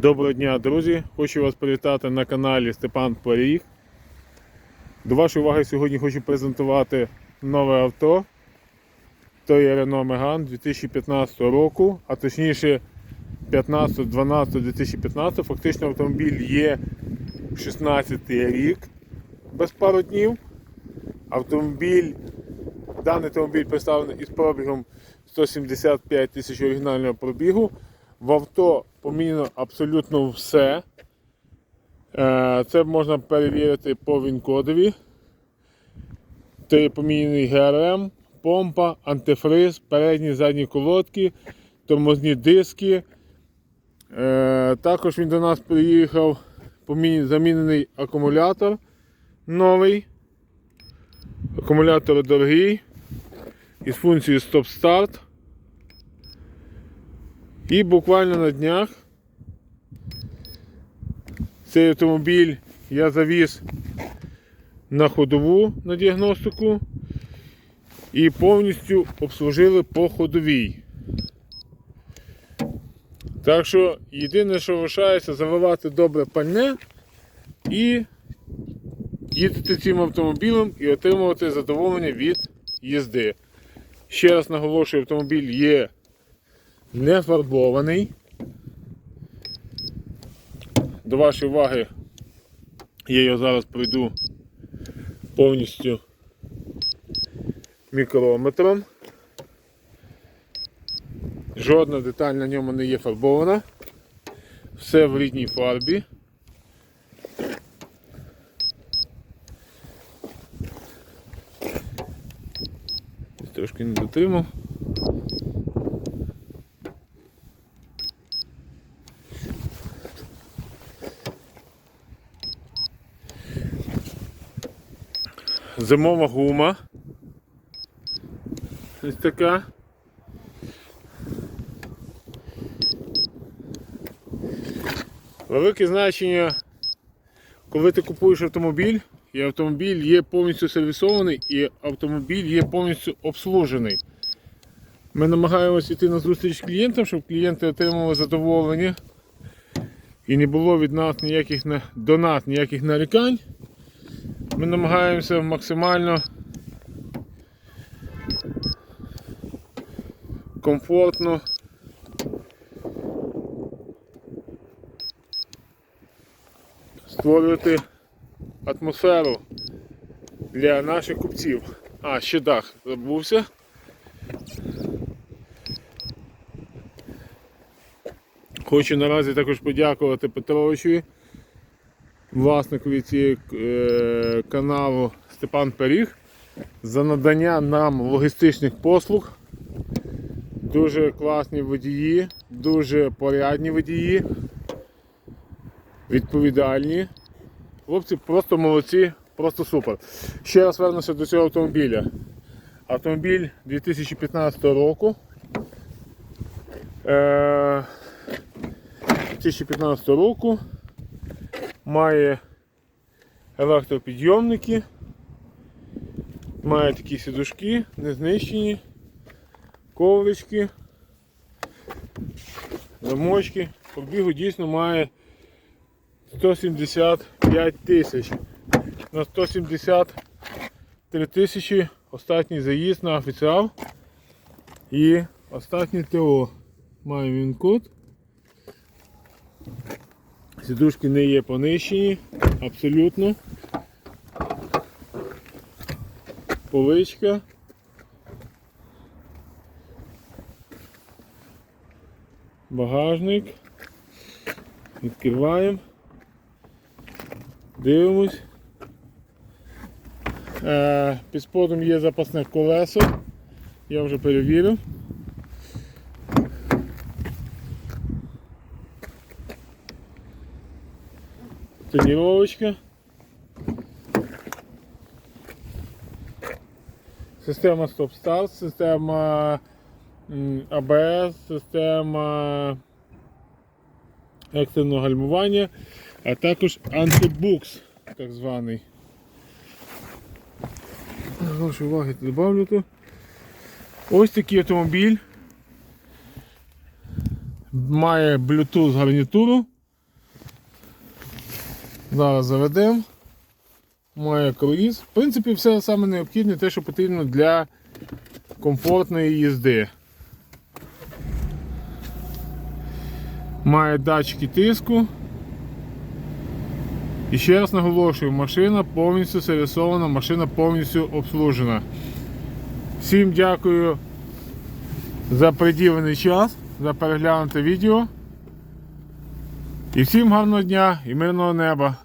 Доброго дня, друзі! Хочу вас привітати на каналі Степан Поріг. До вашої уваги сьогодні хочу презентувати нове авто. То є Renault Megane 2015 року, а точніше 15-12-2015. Фактично автомобіль є 16 рік без пару днів. Автомобіль, даний автомобіль представлений із пробігом 175 тисяч оригінального пробігу. В авто поміняно абсолютно все. Е, Це можна перевірити по він-кодові. Це є поміняний ГРМ, помпа, антифриз, передні задні колодки, тормозні диски. Е, Також він до нас приїхав замінений акумулятор новий. Акумулятор дорогий. Із функцією стоп-старт. І буквально на днях цей автомобіль я завіз на ходову на діагностику і повністю обслужили по ходовій. Так що єдине, що лишається, заливати добре пальне і їздити цим автомобілем і отримувати задоволення від їзди. Ще раз наголошую, автомобіль є не фарбований. До вашої уваги я його зараз пройду повністю мікрометром. Жодна деталь на ньому не є фарбована. Все в рідній фарбі. Трошки не дотримав. Зимова гума. Ось така. Велике значення, коли ти купуєш автомобіль, і автомобіль є повністю сервісований, і автомобіль є повністю обслужений. Ми намагаємося йти на зустріч клієнтам, щоб клієнти отримали задоволення і не було від нас ніяких на- до нас ніяких нарікань. Ми намагаємося максимально комфортно створювати атмосферу для наших купців. А, ще дах забувся. Хочу наразі також подякувати Петровичу, власникові цієї е, каналу Степан Пиріг за надання нам логістичних послуг. Дуже класні водії, дуже порядні водії, відповідальні. Хлопці просто молодці, просто супер. Ще раз вернуся до цього автомобіля. Автомобіль 2015 року. Е, 2015 року має електропідйомники, має такі сідушки, не знищені, коврички, замочки. Пробігу дійсно має 175 тисяч. На 173 тисячі останній заїзд на офіціал і останнє ТО. Має він код. Сідушки не є понищені, абсолютно. Поличка. Багажник. Відкриваємо. Дивимось. Е, під сподом є запасне колесо. Я вже перевірив. Тоніровочка. Система стоп-старт, система АБС, система екстреного гальмування, а також антибукс так званий. Вашої уваги добавлю то. Ось такий автомобіль. Має Bluetooth гарнітуру Зараз заведемо. Має круїз. В принципі, все саме необхідне, те, що потрібно для комфортної їзди. Має датчики тиску. І ще раз наголошую, машина повністю сервісована, машина повністю обслужена. Всім дякую за приділений час, за переглянуте відео. І всім гарного дня і мирного неба.